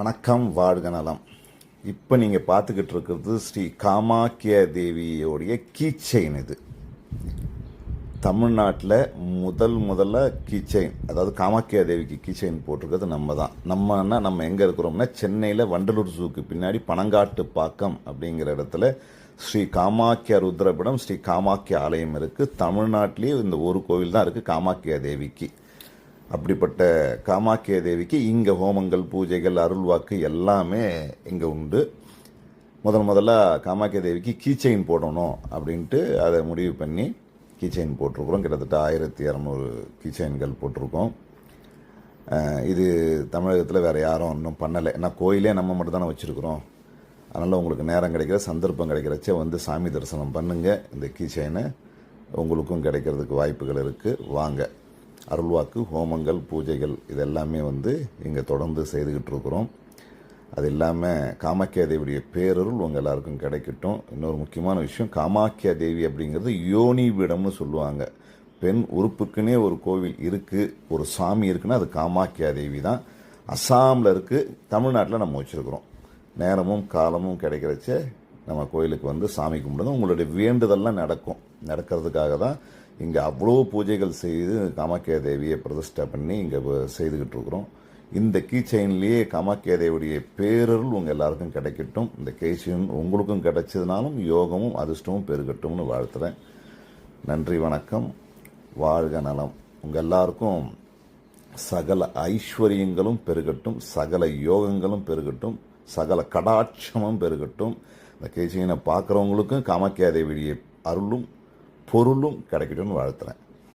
வணக்கம் வாழ்க நலம். இப்போ நீங்கள் பார்த்துக்கிட்டு இருக்கிறது ஸ்ரீ காமாக்கிய தேவியோடைய கீச்செயின் இது. தமிழ்நாட்டில் முதல் முதல்ல கீச்செயின் அதாவது காமாக்கியா தேவிக்கு கீச்செயின் போட்டிருக்கிறது நம்ம தான். நம்மன்னா நம்ம எங்கே இருக்கிறோம்னா சென்னையில் வண்டலூர் ஜூக்கு பின்னாடி பனங்காட்டு பாக்கம் அப்படிங்கிற இடத்துல ஸ்ரீ காமாக்கியா ருத்ரபிடம் ஸ்ரீ காமாக்கியா ஆலயம் இருக்குது தமிழ்நாட்டிலேயே இந்த ஒரு கோவில் தான் இருக்குது காமாக்கியா தேவிக்கு. அப்படிப்பட்ட காமாக்கிய தேவிக்கு இங்கே ஹோமங்கள் பூஜைகள் அருள்வாக்கு எல்லாமே இங்கே உண்டு. முதல் முதல்ல காமாக்கிய தேவிக்கு கீச்செயின் போடணும் அப்படின்ட்டு அதை முடிவு பண்ணி கீச்செயின் போட்டிருக்கிறோம். கிட்டத்தட்ட ஆயிரத்தி இரநூறு கீச்செயின்கள் போட்டிருக்கோம். இது தமிழகத்தில் வேறு யாரும் இன்னும் பண்ணலை. ஏன்னா கோயிலே நம்ம மட்டும் தானே வச்சுருக்குறோம். அதனால் உங்களுக்கு நேரம் கிடைக்கிற சந்தர்ப்பம் கிடைக்கிறச்சே வந்து சாமி தரிசனம் பண்ணுங்கள் இந்த கீச்செயினை உங்களுக்கும் கிடைக்கிறதுக்கு வாய்ப்புகள் இருக்குது வாங்க. அருள்வாக்கு ஹோமங்கள் பூஜைகள் இதெல்லாமே வந்து இங்கே தொடர்ந்து செய்துக்கிட்டு இருக்கிறோம் அது இல்லாமல் காமாக்கியா தேவியுடைய பேரருள் உங்கள் எல்லாருக்கும் கிடைக்கட்டும். இன்னொரு முக்கியமான விஷயம் காமாக்கியா தேவி அப்படிங்கிறது யோனி பீடம்னு சொல்லுவாங்க. பெண் உறுப்புக்குன்னே ஒரு கோவில் இருக்குது ஒரு சாமி இருக்குன்னா அது காமாக்கியா தேவி தான். அஸ்ஸாமில் இருக்குது தமிழ்நாட்டில் நம்ம வச்சுருக்குறோம். நேரமும் காலமும் கிடைக்கிறச்ச நம்ம கோயிலுக்கு வந்து சாமி கும்பிடுங்க உங்களுடைய வேண்டுதல்லாம் நடக்கும். நடக்கிறதுக்காக தான் இங்கே அவ்வளோ பூஜைகள் செய்து காமாக்கியா தேவியை பிரதிஷ்டை பண்ணி இங்கே செய்துக்கிட்டு இருக்கிறோம். இந்த கீ செயின்லேயே காமாக்கியா தேவியுடைய பேரருள் உங்கள் எல்லாருக்கும் கிடைக்கட்டும். இந்த கீ செயின் உங்களுக்கும் கிடைச்சதுனாலும் யோகமும் அதிர்ஷ்டமும் பெருகட்டும்னு வாழ்த்துறேன். நன்றி வணக்கம். வாழ்க நலம். உங்கள் எல்லாருக்கும் சகல ஐஸ்வர்யங்களும் பெருகட்டும். சகல யோகங்களும் பெருகட்டும். சகல கடாட்சமும் பெருகட்டும். இந்த கேசியனை பார்க்குறவங்களுக்கும் காமாக்கியா தேவியுடைய அருளும் பொருளும் கிடைக்கட்டும்னு வாழ்த்துறேன்.